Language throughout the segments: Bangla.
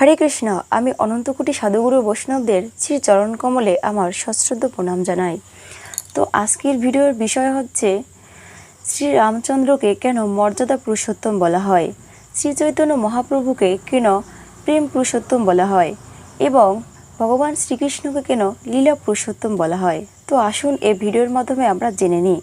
হরে কৃষ্ণ, আমি অনন্তকুটি সাধুগুরু বৈষ্ণবদের শ্রী চরণ কমলে আমার সশ্রদ্ধ প্রণাম জানাই। তো আজকের ভিডিওর বিষয় হচ্ছে শ্রী রামচন্দ্রকে কেন মর্যাদা পুরুষোত্তম বলা হয়? শ্রী চৈতন্য মহাপ্রভুকে কেন প্রেম পুরুষোত্তম বলা হয়? এবং ভগবান শ্রীকৃষ্ণকে কেন লীলা পুরুষোত্তম বলা হয়? তো আসুন এই ভিডিওর মাধ্যমে আমরা জেনে নিই।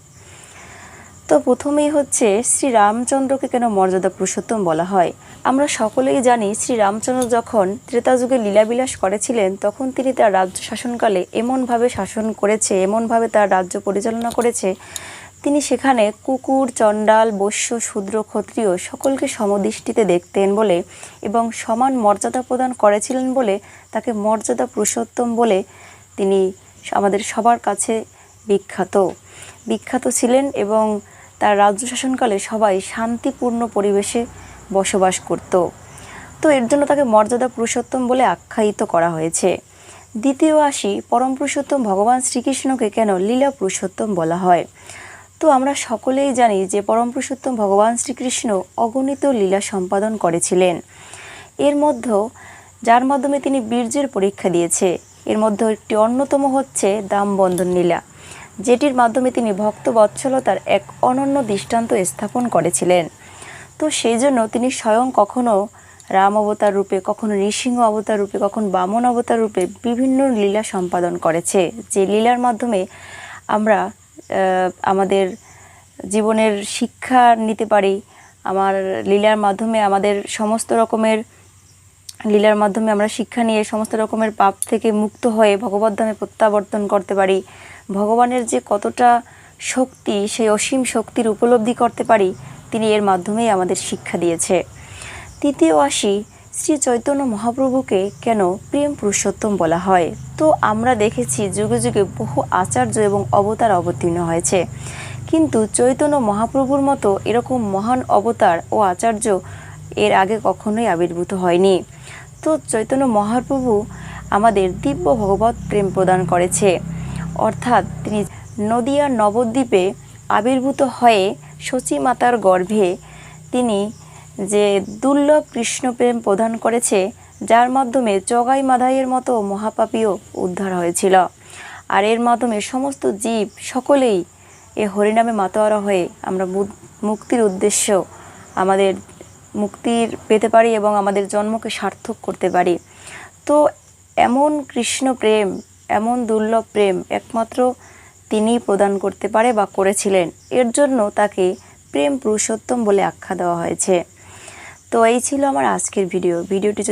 তো প্রথমেই হচ্ছে শ্রী রামচন্দ্রকে কেন মর্যাদা পুরুষোত্তম বলা হয়? আমরা সকলেই জানি শ্রী রামচন্দ্র যখন ত্রেতাযুগে লীলাবিলাস করেছিলেন, তখন তিনি তার রাজ্য শাসনকালে এমনভাবে শাসন করেছে, এমনভাবে তার রাজ্য পরিচালনা করেছে। তিনি সেখানে কুকুর, চণ্ডাল, বৈশ্য, শূদ্র, ক্ষত্রিয় সকলকে সমদৃষ্টিতে দেখতেন বলে এবং সমান মর্যাদা প্রদান করেছিলেন বলে তাকে মর্যাদা পুরুষোত্তম বলে তিনি আমাদের সবার কাছে বিখ্যাত। বিখ্যাত ছিলেন এবং তার রাজ্য শাসনকালে সবাই শান্তিপূর্ণ পরিবেশে বসবাস করত। তো এর জন্য তাকে মর্যাদা পুরুষোত্তম বলে আখ্যায়িত করা হয়েছে। দ্বিতীয় আসি, পরম পুরুষোত্তম ভগবান শ্রীকৃষ্ণকে কেন লীলা পুরুষোত্তম বলা হয়? তো আমরা সকলেই জানি যে পরম পুরুষোত্তম ভগবান শ্রীকৃষ্ণ অগণিত লীলা সম্পাদন করেছিলেন। এর মধ্যে, যার মাধ্যমে তিনি বীর্যের পরীক্ষা দিয়েছে। এর মধ্যে একটি অন্যতম হচ্ছে দামবন্ধন লীলা। যেটির মাধ্যমে তিনি ভক্ত বৎসলতার এক অনন্য দৃষ্টান্ত স্থাপন করেছিলেন। তো সেই জন্য তিনি স্বয়ং কখনো রাম অবতার রূপে, কখনো নৃসিংহ অবতার রূপে, কখনো বামন অবতার রূপে বিভিন্ন লীলা সম্পাদন করেছে। যে লীলার মাধ্যমে আমরা আমাদের জীবনের শিক্ষা নিতে পারি, আমার লীলার মাধ্যমে আমাদের সমস্ত রকমের, লীলার মাধ্যমে আমরা শিক্ষা নিয়ে সমস্ত রকমের পাপ থেকে মুক্ত হয়ে ভগবদ্ধামে প্রত্যাবর্তন করতে পারি। ভগবানের যে কতটা শক্তি, সেই অসীম শক্তির উপলব্ধি করতে পারি, তিনি এর মাধ্যমেই আমাদের শিক্ষা দিয়েছে। তৃতীয় আসি, শ্রী চৈতন্য মহাপ্রভুকে কেন প্রেম পুরুষোত্তম বলা হয়? তো আমরা দেখেছি যুগে যুগে বহু আচার্য এবং অবতার অবতীর্ণ হয়েছে। কিন্তু চৈতন্য মহাপ্রভুর মতো এরকম মহান অবতার ও আচার্য এর আগে কখনোই আবির্ভূত হয়নি। তো চৈতন্য মহাপ্রভু আমাদের দিব্য ভগবত প্রেম প্রদান করেছে। অর্থাৎ তিনি নদিয়া নবদ্বীপে আবির্ভূত হয়ে শচী মাতার গর্ভে তিনি যে দুর্লভ কৃষ্ণপ্রেম প্রদান করেছে, যার মাধ্যমে চগাই মাধাইয়ের মতো মহাপাপীও উদ্ধার হয়েছিল। আর এর মাধ্যমে সমস্ত জীব সকলেই এ হরিনামে মাতোয়ারা হয়ে আমরা মুক্তির উদ্দেশ্য আমাদের মুক্তির পেতে পারি এবং আমাদের জন্মকে সার্থক করতে পারি। তো এমন কৃষ্ণ প্রেম এমন দুর্লভ প্রেম একমাত্র তিনিই প্রদান করতে পারে বা করেছিলেন। এর জন্য তাকে প্রেম পুরুষোত্তম বলে আখ্যা দেওয়া হয়েছে। তো এই ছিল আমার আজকের ভিডিও। ভিডিওটি